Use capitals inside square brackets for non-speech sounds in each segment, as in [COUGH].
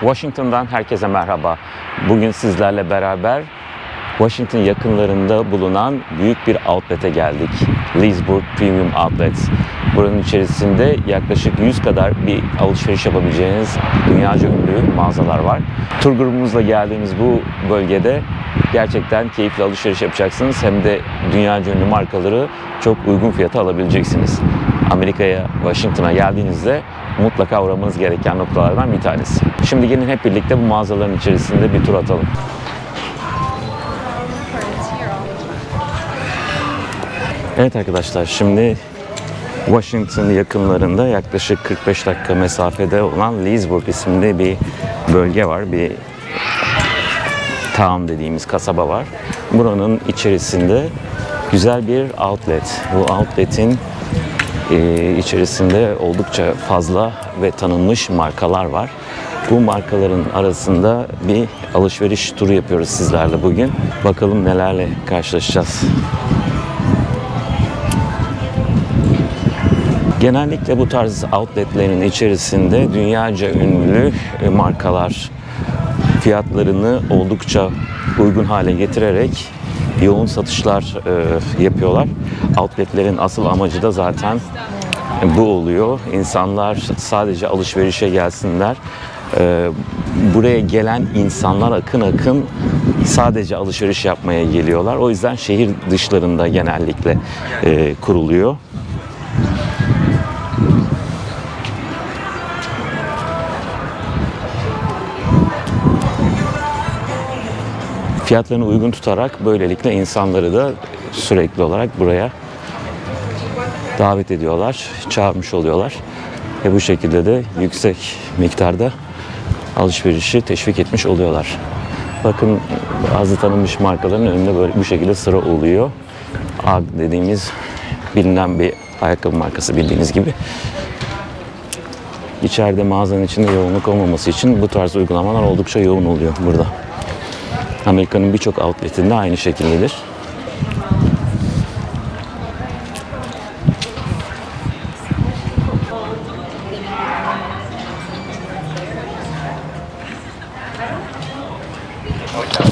Washington'dan herkese merhaba. Bugün sizlerle beraber Washington yakınlarında bulunan büyük bir outlet'e geldik. Leesburg Premium Outlet. Buranın içerisinde yaklaşık 100 kadar bir alışveriş yapabileceğiniz dünyaca ünlü mağazalar var. Tur grubumuzla geldiğimiz bu bölgede gerçekten keyifli alışveriş yapacaksınız. Hem de dünyaca ünlü markaları çok uygun fiyata alabileceksiniz. Amerika'ya, Washington'a geldiğinizde mutlaka uğramanız gereken noktalardan bir tanesi. Şimdi gelin hep birlikte bu mağazaların içerisinde bir tur atalım. Evet arkadaşlar şimdi Washington yakınlarında yaklaşık 45 dakika mesafede olan Leesburg isimli bir bölge var. Bir town dediğimiz kasaba var. Buranın içerisinde güzel bir outlet. Bu outlet'in e, içerisinde oldukça fazla ve tanınmış markalar var. Bu markaların arasında bir alışveriş turu yapıyoruz sizlerle bugün. Bakalım nelerle karşılaşacağız. Genellikle bu tarz outletlerin içerisinde dünyaca ünlü e, markalar fiyatlarını oldukça uygun hale getirerek yoğun satışlar e, yapıyorlar. Outletlerin asıl amacı da zaten bu oluyor. İnsanlar sadece alışverişe gelsinler. E, buraya gelen insanlar akın akın sadece alışveriş yapmaya geliyorlar. O yüzden şehir dışlarında genellikle e, kuruluyor. Fiyatlarını uygun tutarak böylelikle insanları da sürekli olarak buraya davet ediyorlar, çağırmış oluyorlar. Ve bu şekilde de yüksek miktarda alışverişi teşvik etmiş oluyorlar. Bakın bazı tanınmış markaların önünde böyle bu şekilde sıra oluyor. AG dediğimiz bilinen bir ayakkabı markası bildiğiniz gibi. İçeride mağazanın içinde yoğunluk olmaması için bu tarz uygulamalar oldukça yoğun oluyor burada. Amerika'nın birçok outletinde aynı şekildedir.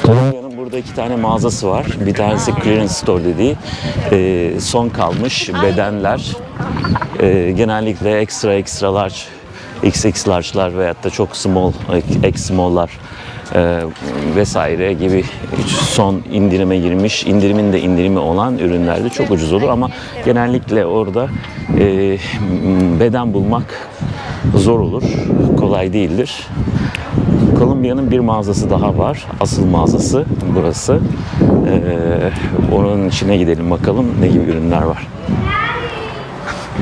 Columbia'nın burada iki tane mağazası var. Bir tanesi clearance store dediği e, son kalmış bedenler. E, genellikle ekstra ekstra large, XX large'lar veyahut da çok small, X small'lar e, vesaire gibi son indirime girmiş, indirimin de indirimi olan ürünlerde çok ucuz olur ama genellikle orada e, beden bulmak zor olur, kolay değildir. Columbia'nın bir mağazası daha var. Asıl mağazası burası. Ee, onun içine gidelim bakalım ne gibi ürünler var.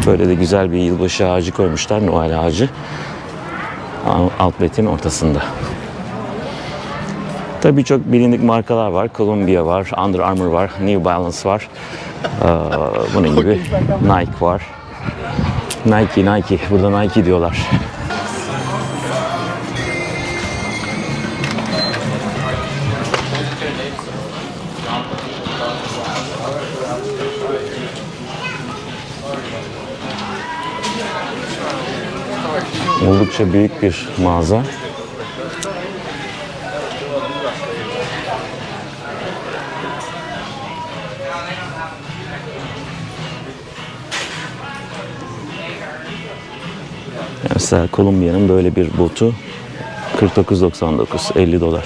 Böyle de güzel bir yılbaşı ağacı koymuşlar. Noel ağacı. Outlet'in ortasında. Tabii çok bilindik markalar var. Columbia var, Under Armour var, New Balance var. Ee, bunun gibi Nike var. Nike, Nike. Burada Nike diyorlar. Oldukça büyük bir mağaza. Mesela Columbia'nın böyle bir botu 49.99 50 dolar.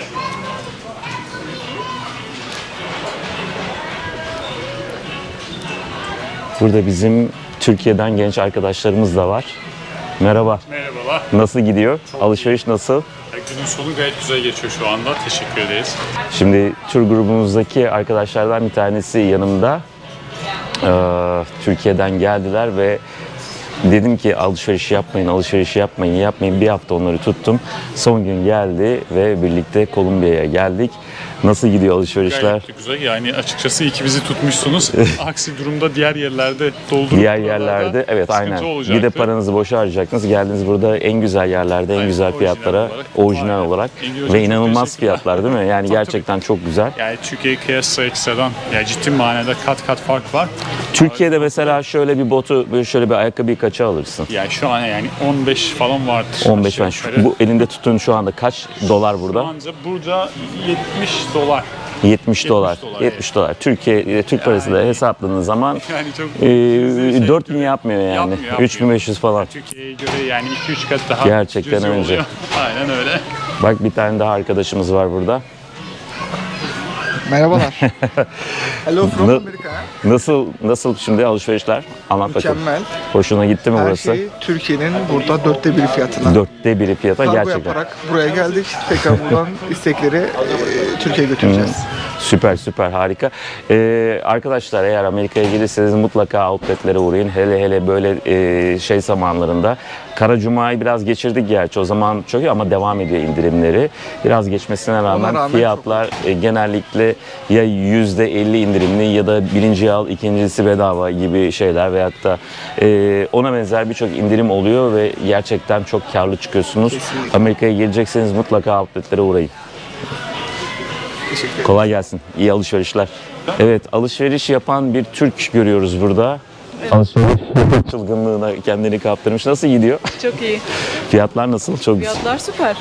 Burada bizim Türkiye'den genç arkadaşlarımız da var. Merhaba. Merhabalar. Nasıl gidiyor? Alışveriş nasıl? Günün sonu gayet güzel geçiyor şu anda. Teşekkür ederiz. Şimdi tur grubumuzdaki arkadaşlardan bir tanesi yanımda. Ee, Türkiye'den geldiler ve dedim ki alışveriş yapmayın, alışveriş yapmayın, yapmayın. Bir hafta onları tuttum. Son gün geldi ve birlikte Kolombiya'ya geldik. Nasıl gidiyor alışverişler? Gayet de güzel. Yani açıkçası iyi ki bizi tutmuşsunuz. [LAUGHS] Aksi durumda diğer yerlerde doldurup Diğer yerlerde evet aynen. olacaktı. Bir de paranızı boşa harcayacaksınız. Geldiniz burada en güzel yerlerde, en Aynen, güzel orijinal fiyatlara, olarak. orijinal Aynen. olarak İlgi hocam ve çok inanılmaz teşekkürler. fiyatlar değil mi? Yani Tabii, gerçekten çok güzel. Yani Türkiye'ye kıyasla ekstradan yani ciddi manada kat kat fark var. Türkiye'de mesela şöyle bir botu, böyle şöyle bir ayakkabıyı kaça alırsın? Yani şu an yani 15 falan vardır. 15 aşağı ben şu, bu elinde tuttuğun şu anda kaç dolar burada? Anca burada 70 dolar. 70 dolar. dolar, 70 dolar. Türkiye e, Türk parası da hesapladığın zaman [LAUGHS] Yani çok e, şey 4000 yapmıyor yani. Yapmıyor, yapmıyor. 3500 falan. Türkiye'ye göre yani 2-3 kat daha Gerçekten cüzi önce. oluyor. [LAUGHS] Aynen öyle. Bak bir tane daha arkadaşımız var burada. Merhabalar. [LAUGHS] Hello from America. Nasıl nasıl şimdi alışverişler? Anlat bakalım. Mükemmel. Hoşuna gitti mi Her burası? şey Türkiye'nin burada dörtte biri fiyatına. Dörtte biri fiyata Kargo gerçekten. yaparak buraya geldik. Tekrar buradan istekleri e, Türkiye'ye götüreceğiz. Süper süper harika. Ee, arkadaşlar eğer Amerika'ya gelirseniz mutlaka outletlere uğrayın. Hele hele böyle e, şey zamanlarında. Kara Cuma'yı biraz geçirdik gerçi o zaman çok iyi ama devam ediyor indirimleri. Biraz geçmesine rağmen, rağmen fiyatlar e, genellikle ya %50 indirimli ya da birinci al ikincisi bedava gibi şeyler veyahut da e, ona benzer birçok indirim oluyor ve gerçekten çok karlı çıkıyorsunuz. Amerika'ya gelecekseniz mutlaka outletlere uğrayın. Teşekkür ederim. Kolay gelsin. İyi alışverişler. Evet, alışveriş yapan bir Türk görüyoruz burada. Alışveriş [LAUGHS] çılgınlığına kendini kaptırmış. Nasıl gidiyor? Çok iyi. Fiyatlar nasıl? Çok güzel. Fiyatlar süper.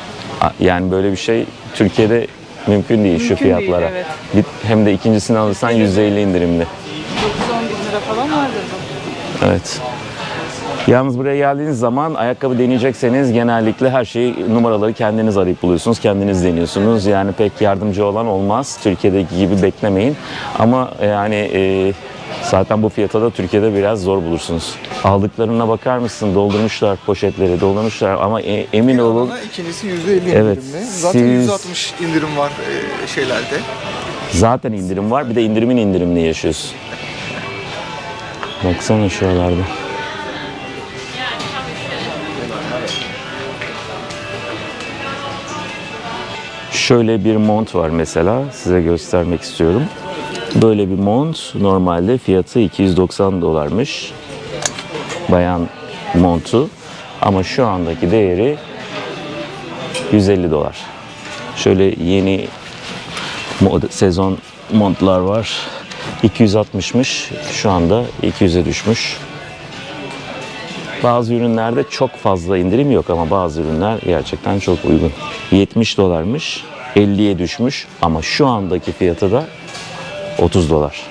Yani böyle bir şey Türkiye'de mümkün değil şu Mümkün değil, fiyatlara. evet. Bir- Hem de ikincisini alırsan %50 indirimli. 9-10 bin lira falan vardır bu. Evet. Yalnız buraya geldiğiniz zaman ayakkabı deneyecekseniz genellikle her şeyi numaraları kendiniz arayıp buluyorsunuz, kendiniz deniyorsunuz. Yani pek yardımcı olan olmaz. Türkiye'deki gibi beklemeyin. Ama yani e, zaten bu fiyata da Türkiye'de biraz zor bulursunuz. Aldıklarına bakar mısın? Doldurmuşlar poşetleri, doldurmuşlar ama e, emin olun Bana ikincisi yüzde elli Evet, indirimli. Zaten siz- yüzde altmış indirim var e, şeylerde. zaten indirim var. Bir de indirimin indirimini yaşıyorsun. Baksana şuralarda. Şöyle bir mont var mesela size göstermek istiyorum. Böyle bir mont normalde fiyatı 290 dolarmış. Bayan montu ama şu andaki değeri 150 dolar. Şöyle yeni mod- sezon montlar var. 260'mış. Şu anda 200'e düşmüş. Bazı ürünlerde çok fazla indirim yok ama bazı ürünler gerçekten çok uygun. 70 dolarmış, 50'ye düşmüş ama şu andaki fiyatı da 30 dolar.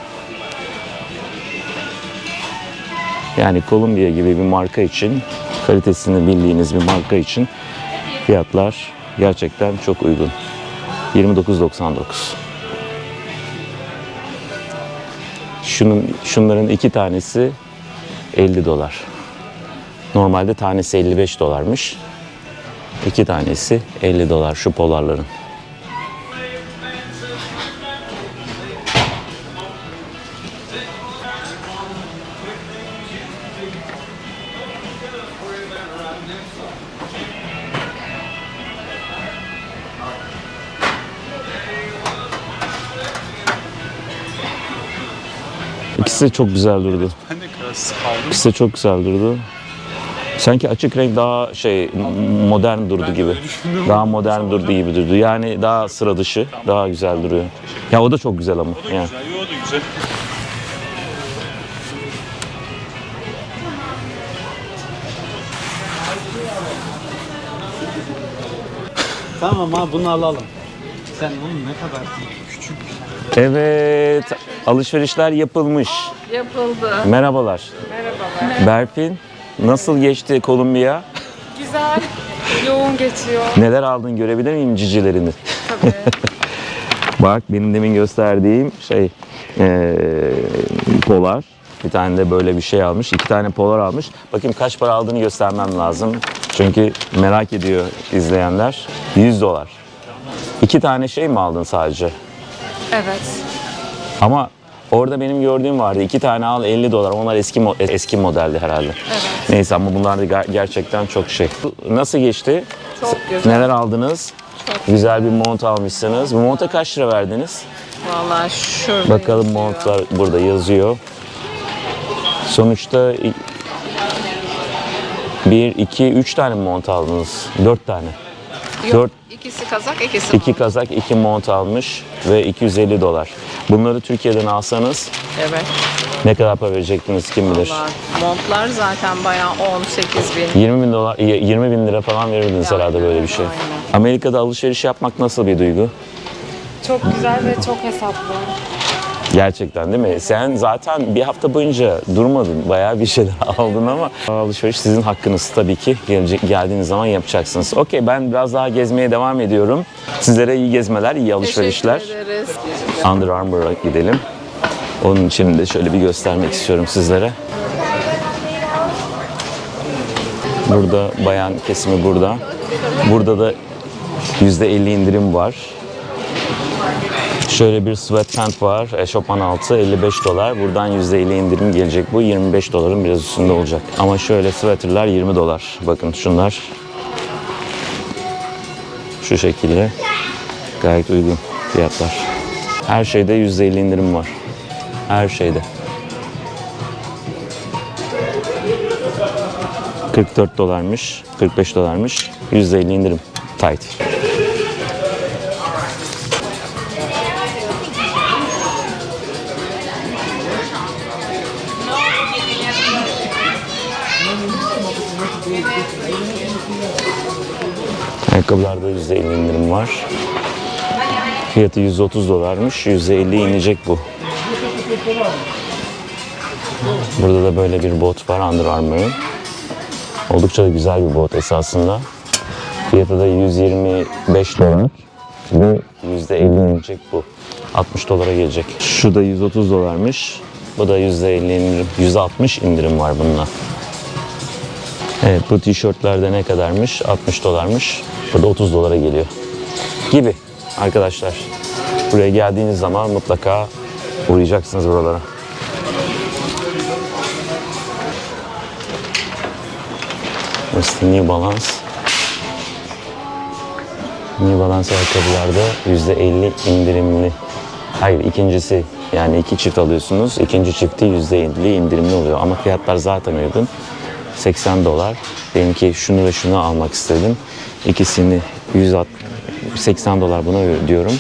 Yani Columbia gibi bir marka için, kalitesini bildiğiniz bir marka için fiyatlar gerçekten çok uygun. 29.99. Şunun, şunların iki tanesi 50 dolar. Normalde tanesi 55 dolarmış. İki tanesi 50 dolar şu polarların. İkisi de çok güzel durdu. Ben de biraz kaldım. İkisi de çok güzel durdu. Sanki açık renk daha şey modern durdu gibi. Daha modern durdu gibi durdu. Yani daha sıra dışı, daha güzel duruyor. Ya o da çok güzel ama. O da yani. güzel, yo, o da güzel. Tamam abi bunu alalım. Sen oğlum ne kadar. Evet, alışverişler yapılmış. Yapıldı. Merhabalar. Merhabalar. Berfin, nasıl geçti Kolombiya? Güzel. Yoğun geçiyor. Neler aldın görebilir miyim cicilerini? Tabii. [LAUGHS] Bak benim demin gösterdiğim şey eee, polar. Bir tane de böyle bir şey almış. iki tane polar almış. Bakayım kaç para aldığını göstermem lazım. Çünkü merak ediyor izleyenler. 100 dolar. İki tane şey mi aldın sadece? Evet. Ama orada benim gördüğüm vardı. iki tane al 50 dolar. Onlar eski mo- eski modeldi herhalde. Neyse ama bunlar da ger- gerçekten çok şey. Nasıl geçti? Çok güzel. Neler aldınız? Güzel bir mont almışsınız. Bu monta kaç lira verdiniz? Vallahi şurada Bakalım yazıyor. montlar burada yazıyor. Sonuçta i- bir, iki, üç tane mi mont aldınız? Dört tane. Yok, Dört, ikisi kazak, ikisi iki kazak, iki mont almış ve 250 dolar. Bunları Türkiye'den alsanız Evet. Ne kadar para verecektiniz kim bilir. Vallahi montlar zaten bayağı 18 bin. 20 bin dolar, 20 bin lira falan verirdiniz Yani, herhalde böyle bir şey. aynen. Amerika'da alışveriş yapmak nasıl bir duygu? Çok güzel ve çok hesaplı. Gerçekten değil mi? Sen zaten bir hafta boyunca durmadın. Bayağı bir şeyler [LAUGHS] aldın ama alışveriş sizin hakkınız tabii ki. Gelecek, geldiğiniz zaman yapacaksınız. Okey ben biraz daha gezmeye devam ediyorum. Sizlere iyi gezmeler, iyi alışverişler. Teşekkür ederiz. Under Armour'a gidelim. Onun için de şöyle bir göstermek istiyorum sizlere. Burada bayan kesimi burada. Burada da %50 indirim var. Şöyle bir sweatpant var. Eşofman altı 55 dolar. Buradan %50 indirim gelecek. Bu 25 doların biraz üstünde olacak. Ama şöyle sweaterlar 20 dolar. Bakın şunlar. Şu şekilde. Gayet uygun fiyatlar. Her şeyde %50 indirim var. Her şeyde. 44 dolarmış, 45 dolarmış. %50 indirim. Tight. Ayakkabılarda %50 indirim var. Fiyatı 130 dolarmış. %50 inecek bu. Burada da böyle bir bot var Under Armour'ın. Oldukça da güzel bir bot esasında. Fiyatı da 125 dolar. Ve %50 inecek bu. 60 dolara gelecek. Şu da 130 dolarmış. Bu da %50 indirim. 160 indirim var bununla. Evet bu tişörtlerde ne kadarmış? 60 dolarmış. Bu da 30 dolara geliyor. Gibi arkadaşlar. Buraya geldiğiniz zaman mutlaka uğrayacaksınız buralara. Burası New Balance. New Balance ayakkabılarda %50 indirimli. Hayır ikincisi yani iki çift alıyorsunuz. İkinci çifti %50 indirimli oluyor. Ama fiyatlar zaten uygun. 80 dolar. Benimki şunu ve şunu almak istedim. İkisini 160 80 dolar buna ödüyorum.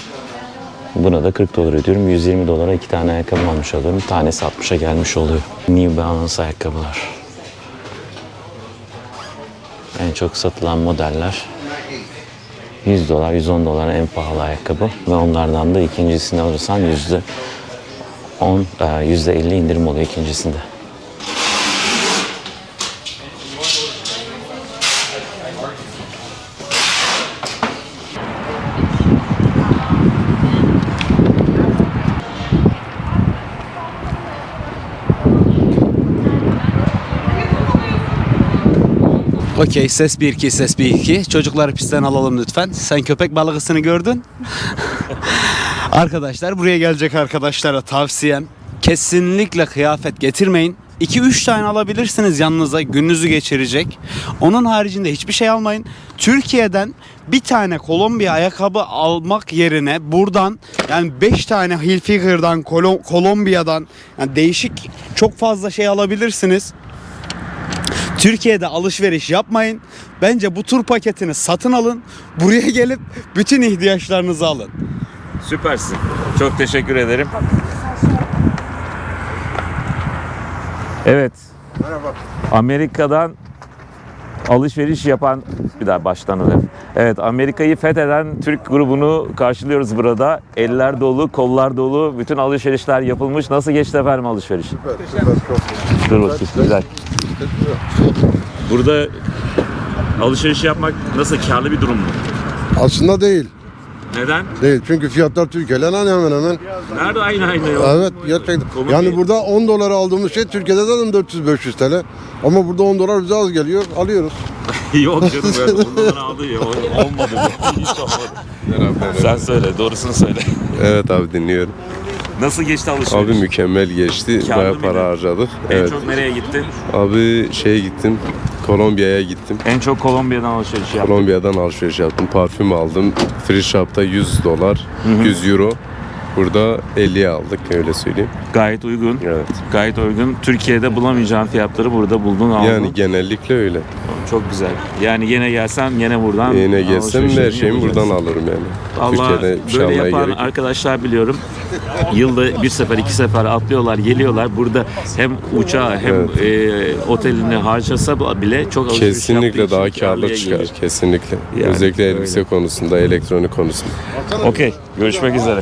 Buna da 40 dolar ödüyorum. 120 dolara iki tane ayakkabı almış oluyorum. Tanesi 60'a gelmiş oluyor. New Balance ayakkabılar. En çok satılan modeller 100 dolar, 110 dolar en pahalı ayakkabı ve onlardan da ikincisini alırsan yüzde 10, e, yüzde 50 indirim oluyor ikincisinde. Okey ses 1 2 ses 1 2. Çocukları pistten alalım lütfen. Sen köpek balıkısını gördün. [LAUGHS] arkadaşlar buraya gelecek arkadaşlara tavsiyem kesinlikle kıyafet getirmeyin. 2-3 tane alabilirsiniz yanınıza gününüzü geçirecek. Onun haricinde hiçbir şey almayın. Türkiye'den bir tane Kolombiya ayakkabı almak yerine buradan yani 5 tane Hilfiger'dan, Kolo- Kolombiya'dan yani değişik çok fazla şey alabilirsiniz. Türkiye'de alışveriş yapmayın. Bence bu tur paketini satın alın. Buraya gelip bütün ihtiyaçlarınızı alın. Süpersin. Çok teşekkür ederim. Evet. Merhaba. Amerika'dan alışveriş yapan bir daha baştan alayım. Evet Amerika'yı fetheden Türk grubunu karşılıyoruz burada. Eller dolu, kollar dolu, bütün alışverişler yapılmış. Nasıl geçti efendim alışveriş? Süper, süper, çok. Dur bakayım güzel. Burada alışveriş yapmak nasıl karlı bir durum mu? Aslında değil. Neden? Değil. Çünkü fiyatlar Türkiye'yle hemen hemen. Nerede aynı aynı ya? Evet gerçekten. Komik Yani değil. burada 10 dolara aldığımız şey Türkiye'de zaten 400-500 TL. Ama burada 10 dolar bize az geliyor. Alıyoruz. [LAUGHS] Yok canım böyle [LAUGHS] bundan aldı ya. Olmadı bu. Hiç olmadı. Sen söyle, doğrusunu söyle. Evet abi dinliyorum. Nasıl geçti alışveriş? Abi mükemmel geçti. Karlı Bayağı mıydı? para harcadık. en Evet. çok nereye gittin? Abi şeye gittim. Kolombiya'ya gittim. En çok Kolombiya'dan alışveriş yaptım. Kolombiya'dan alışveriş yaptım. Parfüm aldım. Free Shop'ta 100 dolar, 100 euro. Burada 50'ye aldık öyle söyleyeyim. Gayet uygun. Evet. Gayet uygun. Türkiye'de bulamayacağın fiyatları burada buldun aldın. Yani genellikle öyle. Çok güzel. Yani yine gelsem yine buradan Yine gelsem her şeyimi buradan alırım yani. Allah Türkiye'de bir şey böyle almaya yapan gerek yok. arkadaşlar biliyorum. Yılda bir sefer iki sefer atlıyorlar geliyorlar. Burada hem uçağı hem e, otelini harcasa bile çok alışveriş yaptığı Kesinlikle için daha karlıya karlı çıkar. geliyor. Kesinlikle. Yani Özellikle öyle. elbise konusunda, elektronik konusunda. Okey. Görüşmek üzere.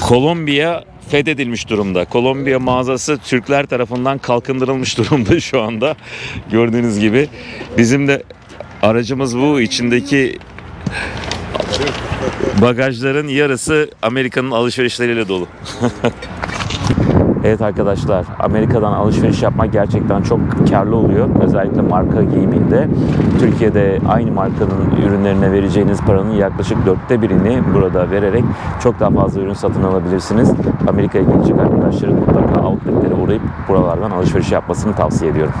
Kolombiya fethedilmiş durumda. Kolombiya mağazası Türkler tarafından kalkındırılmış [LAUGHS] durumda şu anda. Gördüğünüz gibi. Bizim de aracımız bu. içindeki bagajların yarısı Amerika'nın alışverişleriyle dolu. [LAUGHS] Evet arkadaşlar, Amerika'dan alışveriş yapmak gerçekten çok karlı oluyor. Özellikle marka giyiminde. Türkiye'de aynı markanın ürünlerine vereceğiniz paranın yaklaşık dörtte birini burada vererek çok daha fazla ürün satın alabilirsiniz. Amerika'ya gelecek arkadaşların mutlaka outletlere uğrayıp buralardan alışveriş yapmasını tavsiye ediyorum.